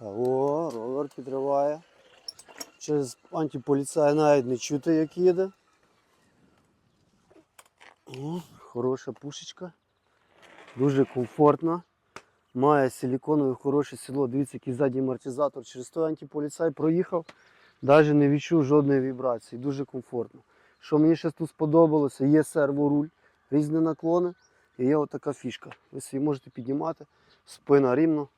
О, ровер підриває. Через антиполіцай навіть не чути, як їде. О, хороша пушечка. Дуже комфортна. Має силіконове хороше сідло. Дивіться, який задній амортизатор. Через той антиполіцай проїхав. Навіть не відчув жодної вібрації. Дуже комфортно. Що мені ще тут сподобалося, є серворуль, різні наклони і є отака фішка. Ви собі можете піднімати, спина рівно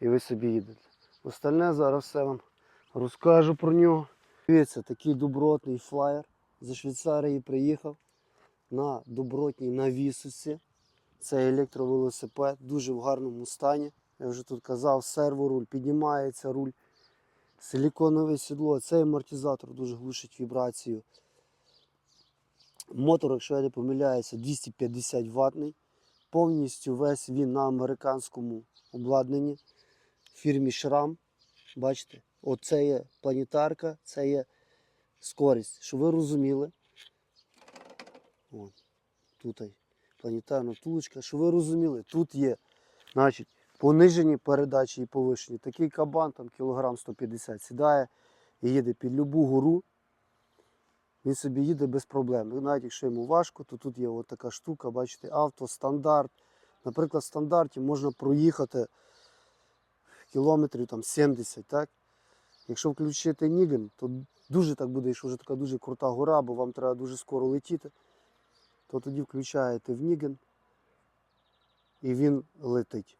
і ви собі їдете. Остальне зараз все вам розкажу про нього. Дивіться, такий добротний флаєр. Зі Швейцарії приїхав на добротній навісості. Це електровелосипед, дуже в гарному стані. Я вже тут казав, серворуль, піднімається руль, силіконове сідло. Цей амортизатор дуже глушить вібрацію. Мотор, якщо я не помиляюся, 250 ватний. Повністю весь він на американському обладнанні фірмі Шрам. Бачите, оце є планетарка, це є скорість. Щоб ви розуміли. От, тут планетарна втулочка. Щоб ви розуміли, тут є значить, понижені передачі і повишені. Такий кабан, там кілограм 150 сідає і їде під любу гору. Він собі їде без проблем. Навіть якщо йому важко, то тут є от така штука, бачите, авто, стандарт. Наприклад, в стандарті можна проїхати кілометрів там 70, так? Якщо включити Ніген, то дуже так буде, якщо вже така дуже крута гора, бо вам треба дуже скоро летіти, то тоді включаєте в Ніген і він летить.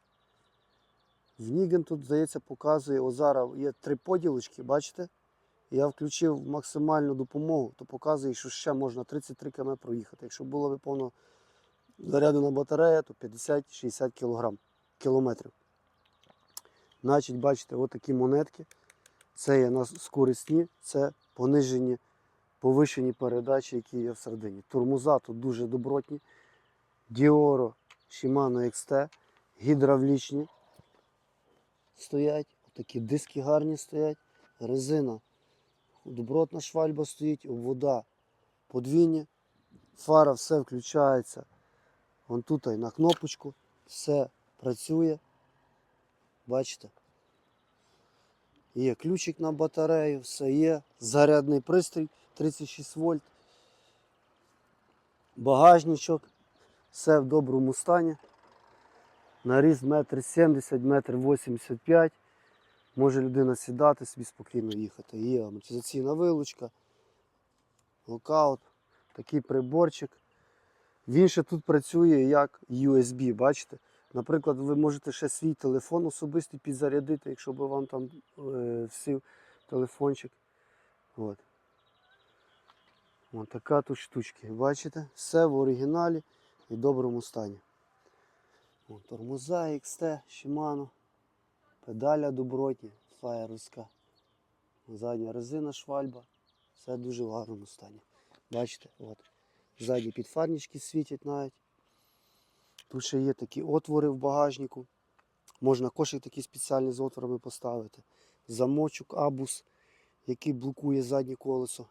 В Ніген тут, здається, показує, о зараз є три поділочки, бачите? Я включив максимальну допомогу, то показує, що ще можна 33 км проїхати. Якщо було б повно зарядена батарея, то 50-60 кг, кілометрів. Значить, бачите, отакі монетки. Це є на скорисні, це понижені, повишені передачі, які є всередині. Тормоза тут дуже добротні. Діоро, Shimano XT, гідравлічні стоять. Такі диски гарні стоять. Резина добротна швальба стоїть, обвода подвійні. Фара все включається. Вон тут і на кнопочку. Все працює. Бачите? Є ключик на батарею, все є. Зарядний пристрій 36 вольт. Багажничок. Все в доброму стані. Наріз метр 70, метр 85. Може людина сідати, собі спокійно їхати. Є амортизаційна вилучка, локаут, такий приборчик. Він ще тут працює як USB, бачите? Наприклад, ви можете ще свій телефон особистий підзарядити, якщо б вам там е, всів телефончик. От. Ось така тут штучка. Бачите? Все в оригіналі і доброму стані. От, тормоза XT, Shimano, педаля добротні, фаєровська. Задня резина швальба. Все дуже в гарному стані. Бачите, от. Ззаді підфарнички світять навіть. Тут ще є такі отвори в багажнику. Можна кошик такий спеціальний з отворами поставити. Замочок, абус, який блокує заднє колесо.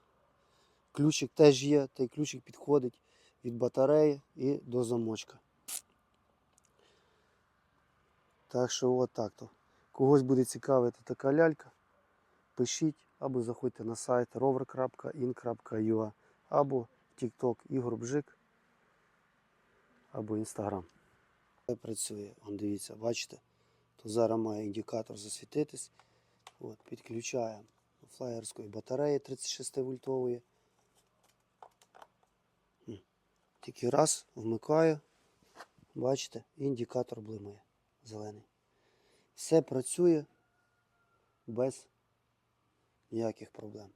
Ключик теж є, той ключик підходить від батареї і до замочка. Так що от так то. Когось буде цікавити така лялька, пишіть або заходьте на сайт rover.in.ua або TikTok Ігор Бжик або. Це працює, Вон дивіться, бачите? То зараз має індикатор засвітитись. От, підключаємо флаєрської батареї 36 вольтової. Тільки раз вмикаю, бачите, індикатор блимає зелений. Все працює без ніяких проблем.